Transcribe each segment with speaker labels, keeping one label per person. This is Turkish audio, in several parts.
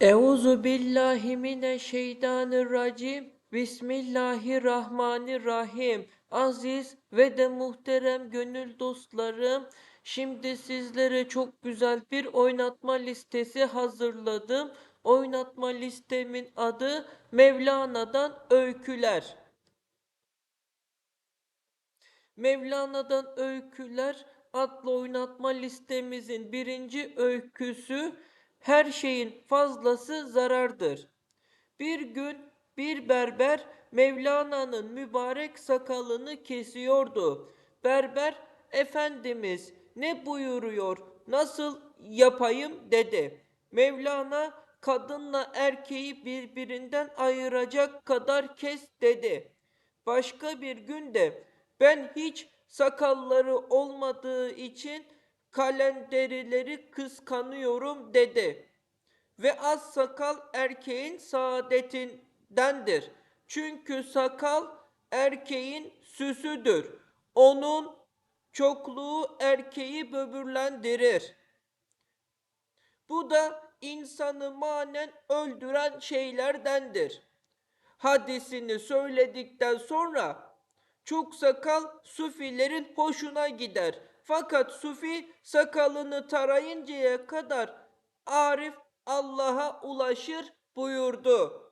Speaker 1: Euzu billahi mineşşeytanirracim. Bismillahirrahmanirrahim. Aziz ve de muhterem gönül dostlarım, şimdi sizlere çok güzel bir oynatma listesi hazırladım. Oynatma listemin adı Mevlana'dan Öyküler. Mevlana'dan Öyküler adlı oynatma listemizin birinci öyküsü her şeyin fazlası zarardır. Bir gün bir berber Mevlana'nın mübarek sakalını kesiyordu. Berber Efendimiz ne buyuruyor nasıl yapayım dedi. Mevlana kadınla erkeği birbirinden ayıracak kadar kes dedi. Başka bir günde ben hiç sakalları olmadığı için kalenderileri kıskanıyorum dedi. Ve az sakal erkeğin saadetindendir. Çünkü sakal erkeğin süsüdür. Onun çokluğu erkeği böbürlendirir. Bu da insanı manen öldüren şeylerdendir. Hadisini söyledikten sonra çok sakal sufilerin hoşuna gider. Fakat sufi sakalını tarayıncaya kadar Arif Allah'a ulaşır buyurdu.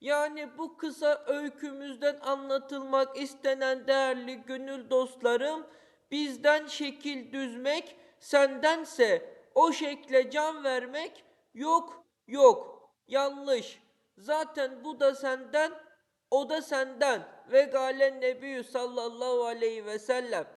Speaker 1: Yani bu kısa öykümüzden anlatılmak istenen değerli gönül dostlarım, bizden şekil düzmek, sendense o şekle can vermek yok yok yanlış. Zaten bu da senden, o da senden ve galen nebiyyü sallallahu aleyhi ve sellem.